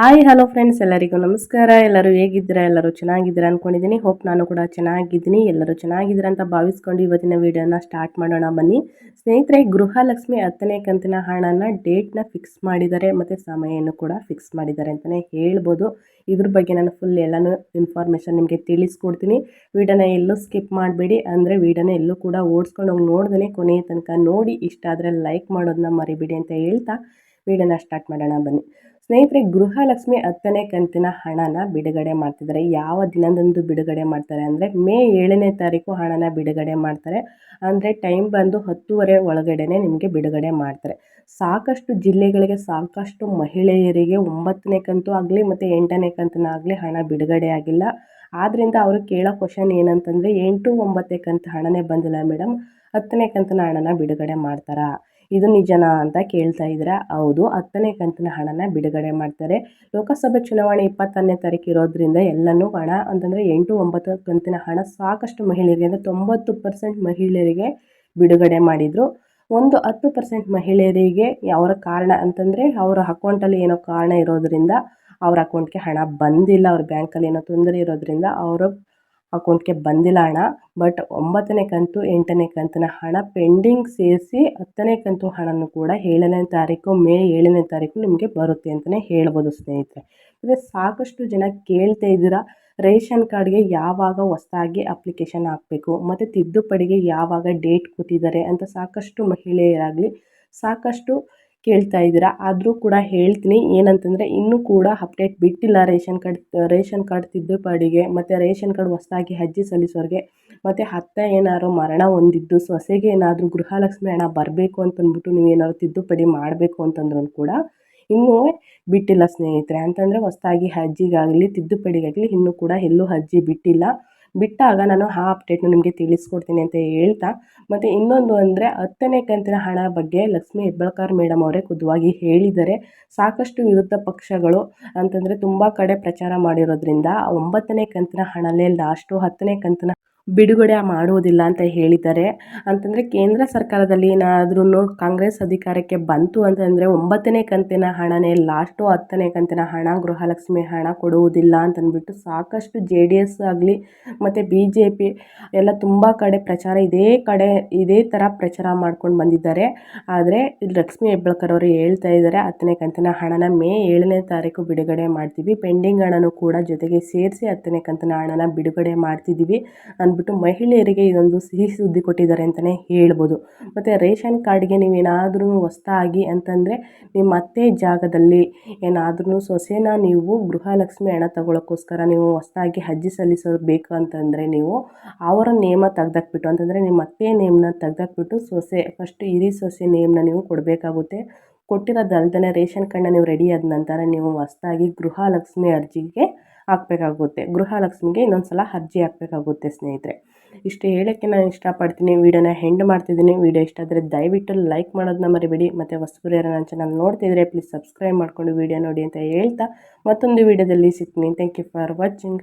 Hi, hello friends, ಎಲ್ಲರಿಗೂ ನಮಸ್ಕಾರ. ಎಲ್ಲರೂ ಹೇಗಿದ್ದೀರಾ? ಎಲ್ಲರೂ ಚೆನ್ನಾಗಿದ್ದೀರಾ ಅಂದ್ಕೊಂಡಿದ್ದೀನಿ ಹೋಪ್ ನಾನು ಕೂಡ ಚೆನ್ನಾಗಿದ್ದೀನಿ. ಎಲ್ಲರೂ ಚೆನ್ನಾಗಿದ್ದೀರಾ ಅಂತ ಭಾವಿಸ್ಕೊಂಡು ಇವತ್ತಿನ ವಿಡಿಯೋನ ಸ್ಟಾರ್ಟ್ ಮಾಡೋಣ. ಬನ್ನಿ. ಸ್ನೇಹಿತರೆ, ಗೃಹಲಕ್ಷ್ಮಿ ಹತ್ತನೇ ಕಂತಿನ ಹಣನ ಡೇಟ್ನ ಫಿಕ್ಸ್ ಮಾಡಿದ್ದಾರೆ ಮತ್ತು ಸಮಯವನ್ನು ಕೂಡ ಫಿಕ್ಸ್ ಮಾಡಿದ್ದಾರೆ ಅಂತಲೇ ಹೇಳ್ಬೋದು. ಇದ್ರ ಬಗ್ಗೆ ನಾನು ಫುಲ್ ಎಲ್ಲನೂ ಇನ್ಫಾರ್ಮೇಷನ್ ನಿಮಗೆ ತಿಳಿಸ್ಕೊಡ್ತೀನಿ. ವಿಡಿಯೋನ ಎಲ್ಲೂ ಸ್ಕಿಪ್ ಮಾಡಬೇಡಿ. ಅಂದರೆ ವಿಡಿಯೋನ ಎಲ್ಲೂ ಕೂಡ ಓಡಿಸ್ಕೊಂಡು ಹೋಗಿ ನೋಡ್ದೇ ಕೊನೆಯ ತನಕ ನೋಡಿ. ಇಷ್ಟ ಆದರೆ ಲೈಕ್ ಮಾಡೋದನ್ನ ಮರಿಬೇಡಿ ಅಂತ ಹೇಳ್ತಾ ವಿಡಿಯೋನ ಸ್ಟಾರ್ಟ್ ಮಾಡೋಣ. ಬನ್ನಿ. ಸ್ನೇಹಿತರೆ, ಗೃಹಲಕ್ಷ್ಮಿ ಹತ್ತನೇ ಕಂತಿನ ಹಣನ ಬಿಡುಗಡೆ ಮಾಡ್ತಿದ್ದಾರೆ. ಯಾವ ದಿನದಂದು ಬಿಡುಗಡೆ ಮಾಡ್ತಾರೆ ಅಂದರೆ, ಮೇ ಏಳನೇ ತಾರೀಕು ಹಣನ ಬಿಡುಗಡೆ ಮಾಡ್ತಾರೆ. ಅಂದರೆ ಟೈಮ್ ಬಂದು ಹತ್ತುವರೆ ಒಳಗಡೆನೆ ನಿಮಗೆ ಬಿಡುಗಡೆ ಮಾಡ್ತಾರೆ. ಸಾಕಷ್ಟು ಜಿಲ್ಲೆಗಳಿಗೆ ಸಾಕಷ್ಟು ಮಹಿಳೆಯರಿಗೆ ಒಂಬತ್ತನೇ ಕಂತು ಆಗಲಿ ಮತ್ತು ಎಂಟನೇ ಕಂತಿನಾಗಲಿ ಹಣ ಬಿಡುಗಡೆ ಆಗಿಲ್ಲ. ಆದ್ದರಿಂದ ಅವರು ಕೇಳೋ ಕ್ವಶನ್ ಏನಂತಂದರೆ, ಎಂಟು ಒಂಬತ್ತನೇ ಕಂತು ಹಣನೇ ಬಂದಿಲ್ಲ ಮೇಡಮ್ ಹತ್ತನೇ ಕಂತಿನ ಹಣನ ಬಿಡುಗಡೆ ಮಾಡ್ತಾರಾ? ಇದು ನಿಜನಾ ಅಂತ ಕೇಳ್ತಾ ಇದ್ದೀರಾ? ಹೌದು, ಹತ್ತನೇ ಕಂತಿನ ಹಣನ ಬಿಡುಗಡೆ ಮಾಡ್ತಾರೆ. ಲೋಕಸಭೆ ಚುನಾವಣೆ ಇಪ್ಪತ್ತನೇ ತಾರೀಕು ಇರೋದ್ರಿಂದ ಎಲ್ಲನೂ ಹಣ, ಅಂತಂದರೆ ಎಂಟು, ಒಂಬತ್ತು ಕಂತಿನ ಹಣ ಸಾಕಷ್ಟು ಮಹಿಳೆಯರಿಗೆ, ಅಂದರೆ ತೊಂಬತ್ತು ಪರ್ಸೆಂಟ್ ಮಹಿಳೆಯರಿಗೆ ಬಿಡುಗಡೆ ಮಾಡಿದರು. ಒಂದು ಹತ್ತು ಪರ್ಸೆಂಟ್ ಮಹಿಳೆಯರಿಗೆ ಅವರ ಕಾರಣ ಅಂತಂದರೆ ಅವರ ಅಕೌಂಟಲ್ಲಿ ಏನೋ ಕಾರಣ ಇರೋದರಿಂದ ಅವ್ರ ಅಕೌಂಟ್ಗೆ ಹಣ ಬಂದಿಲ್ಲ, ಅವ್ರ ಬ್ಯಾಂಕಲ್ಲಿ ಏನೋ ತೊಂದರೆ ಇರೋದರಿಂದ ಅವರು ಅಕೌಂಟ್ಗೆ ಬಂದಿಲ್ಲ ಹಣ. ಬಟ್ ಒಂಬತ್ತನೇ ಕಂತು, ಎಂಟನೇ ಕಂತಿನ ಹಣ ಪೆಂಡಿಂಗ್ ಸೇರಿಸಿ ಹತ್ತನೇ ಕಂತು ಹಣನೂ ಕೂಡ ಏಳನೇ ತಾರೀಕು, ಮೇ ಏಳನೇ ತಾರೀಕು ನಿಮಗೆ ಬರುತ್ತೆ ಅಂತಲೇ ಹೇಳ್ಬೋದು ಸ್ನೇಹಿತರೆ. ಮತ್ತು ಸಾಕಷ್ಟು ಜನ ಕೇಳ್ತಾ ಇದ್ದೀರಾ, ರೇಷನ್ ಕಾರ್ಡ್ಗೆ ಯಾವಾಗ ಹೊಸದಾಗಿ ಅಪ್ಲಿಕೇಶನ್ ಹಾಕಬೇಕು, ಮತ್ತು ತಿದ್ದುಪಡಿಗೆ ಯಾವಾಗ ಡೇಟ್ ಕೊಟ್ಟಿದ್ದಾರೆ ಅಂತ ಸಾಕಷ್ಟು ಮಹಿಳೆಯರಾಗಲಿ, ಸಾಕಷ್ಟು ಕೇಳ್ತಾ ಇದ್ದೀರಾ? ಆದರೂ ಕೂಡ ಹೇಳ್ತೀನಿ. ಏನಂತಂದರೆ ಇನ್ನೂ ಕೂಡ ಅಪ್ಡೇಟ್ ಬಿಟ್ಟಿಲ್ಲ ರೇಷನ್ ಕಾರ್ಡ್ ರೇಷನ್ ಕಾರ್ಡ್ ತಿದ್ದುಪಾಡಿಗೆ. ಮತ್ತು ರೇಷನ್ ಕಾರ್ಡ್ ಹೊಸದಾಗಿ ಅರ್ಜಿ ಸಲ್ಲಿಸೋರಿಗೆ. ಮತ್ತು ಅತ್ತೆ ಏನಾದ್ರು ಮರಣ ಹೊಂದಿದ್ದು, ಸೊಸೆಗೆ ಏನಾದರೂ ಗೃಹಲಕ್ಷ್ಮಿ ಹಣ ಬರಬೇಕು ಅಂತಂದ್ಬಿಟ್ಟು ನೀವೇನಾದ್ರು ತಿದ್ದುಪಡಿ ಮಾಡಬೇಕು ಅಂತಂದ್ರೂ ಕೂಡ ಇನ್ನೂ ಬಿಟ್ಟಿಲ್ಲ ಸ್ನೇಹಿತರೆ. ಅಂತಂದರೆ ಹೊಸದಾಗಿ ಅರ್ಜಿಗಾಗಲಿ, ತಿದ್ದುಪಡಿಗಾಗಲಿ ಇನ್ನೂ ಕೂಡ ಎಲ್ಲೂ ಅರ್ಜಿ ಬಿಟ್ಟಿಲ್ಲ. ಬಿಟ್ಟಾಗ ನಾನು ಆ ಅಪ್ಡೇಟ್ನ ನಿಮಗೆ ತಿಳಿಸ್ಕೊಡ್ತೀನಿ ಅಂತ ಹೇಳ್ತಾ, ಮತ್ತು ಇನ್ನೊಂದು ಅಂದರೆ ಹತ್ತನೇ ಕಂತಿನ ಹಣ ಬಗ್ಗೆ ಲಕ್ಷ್ಮೀ ಹೆಬ್ಬಾಳ್ಕರ್ ಮೇಡಮ್ ಅವರೇ ಖುದ್ವಾಗಿ ಹೇಳಿದ್ದಾರೆ. ಸಾಕಷ್ಟು ವಿರುದ್ಧ ಪಕ್ಷಗಳು ಅಂತಂದರೆ ತುಂಬ ಕಡೆ ಪ್ರಚಾರ ಮಾಡಿರೋದ್ರಿಂದ ಒಂಬತ್ತನೇ ಕಂತಿನ ಹಣಲೇ ಲಾಸ್ಟು ಹತ್ತನೇ ಕಂತಿನ ಬಿಡುಗಡೆ ಮಾಡುವುದಿಲ್ಲ ಅಂತ ಹೇಳಿದ್ದಾರೆ. ಅಂತಂದರೆ ಕೇಂದ್ರ ಸರ್ಕಾರದಲ್ಲಿ ಏನಾದ್ರೂ ಕಾಂಗ್ರೆಸ್ ಅಧಿಕಾರಕ್ಕೆ ಬಂತು ಅಂತಂದರೆ ಒಂಬತ್ತನೇ ಕಂತಿನ ಹಣನೇ ಲಾಸ್ಟು ಹತ್ತನೇ ಕಂತಿನ ಹಣ, ಗೃಹಲಕ್ಷ್ಮಿ ಹಣ ಕೊಡುವುದಿಲ್ಲ ಅಂತಂದ್ಬಿಟ್ಟು ಸಾಕಷ್ಟು ಜೆ ಡಿ ಎಸ್ ಆಗಲಿ ಮತ್ತು ಬಿ ಜೆ ಪಿ ಎಲ್ಲ ತುಂಬ ಕಡೆ ಪ್ರಚಾರ, ಇದೇ ಕಡೆ ಇದೇ ಥರ ಪ್ರಚಾರ ಮಾಡ್ಕೊಂಡು ಬಂದಿದ್ದಾರೆ. ಆದರೆ ಲಕ್ಷ್ಮಿ ಹೆಬ್ಬಳ್ಕರ್ ಅವರು ಹೇಳ್ತಾ ಇದ್ದಾರೆ, ಹತ್ತನೇ ಕಂತಿನ ಹಣನ ಮೇ ಏಳನೇ ತಾರೀಕು ಬಿಡುಗಡೆ ಮಾಡ್ತೀವಿ. ಪೆಂಡಿಂಗ್ ಹಣನೂ ಕೂಡ ಜೊತೆಗೆ ಸೇರಿಸಿ ಹತ್ತನೇ ಕಂತಿನ ಹಣನ ಬಿಡುಗಡೆ ಮಾಡ್ತಿದ್ದೀವಿ. ಅಂದ್ಬಿಟ್ಟು ಮಹಿಳೆಯರಿಗೆ ಇದೊಂದು ಸಿಹಿ ಸುದ್ದಿ ಕೊಟ್ಟಿದ್ದಾರೆ ಅಂತಲೇ ಹೇಳ್ಬೋದು. ಮತ್ತು ರೇಷನ್ ಕಾರ್ಡ್ಗೆ ನೀವೇನಾದ್ರೂ ಹೊಸ್ತಾಗಿ ಅಂತಂದರೆ ನಿಮ್ಮ ಅತ್ತೆ ಜಾಗದಲ್ಲಿ ಏನಾದ್ರೂ ಸೊಸೆನ ನೀವು ಗೃಹಲಕ್ಷ್ಮಿ ಹಣ ತಗೊಳ್ಳೋಕ್ಕೋಸ್ಕರ ನೀವು ಹೊಸ್ತಾಗಿ ಅರ್ಜಿ ಸಲ್ಲಿಸಬೇಕು ಅಂತಂದರೆ ನೀವು ಅವರ ನೇಮ ತೆಗ್ದಾಕ್ಬಿಟ್ಟು, ಅಂತಂದರೆ ನಿಮ್ಮ ಅತ್ತೆ ನೇಮನ್ನ ತೆಗ್ದಾಕ್ಬಿಟ್ಟು ಸೊಸೆ ಫಸ್ಟ್ ಹಿರಿ ಸೊಸೆ ನೇಮನ್ನ ನೀವು ಕೊಡಬೇಕಾಗುತ್ತೆ. ಕೊಟ್ಟಿರೋದಲ್ದೇ ರೇಷನ್ ಕಾರ್ಡ್ನ ನೀವು ರೆಡಿ ಆದ ನಂತರ ನೀವು ಹೊಸ್ದಾಗಿ ಗೃಹಲಕ್ಷ್ಮಿ ಅರ್ಜಿಗೆ ಹಾಕಬೇಕಾಗುತ್ತೆ. ಗೃಹಲಕ್ಷ್ಮಿಗೆ ಇನ್ನೊಂದು ಸಲ ಅರ್ಜಿ ಹಾಕಬೇಕಾಗುತ್ತೆ ಸ್ನೇಹಿತರೆ. ಇಷ್ಟು ಹೇಳೋಕ್ಕೆ ನಾನು ಇಷ್ಟಪಡ್ತೀನಿ. ವೀಡಿಯೋನ ಹೆಂಡ್ ಮಾಡ್ತಿದ್ದೀನಿ. ವೀಡಿಯೋ ಇಷ್ಟ ಆದರೆ ದಯವಿಟ್ಟು ಲೈಕ್ ಮಾಡೋದನ್ನ ಮರಿಬೇಡಿ. ಮತ್ತು ಹೊಸಬರು ನನ್ನ ಚಾನಲ್ ನೋಡ್ತಿದ್ರೆ ಪ್ಲೀಸ್ ಸಬ್ಸ್ಕ್ರೈಬ್ ಮಾಡಿಕೊಂಡು ವೀಡಿಯೋ ನೋಡಿ ಅಂತ ಹೇಳ್ತಾ ಮತ್ತೊಂದು ವೀಡಿಯೋದಲ್ಲಿ ಸಿಗ್ತೀನಿ. Thank you for watching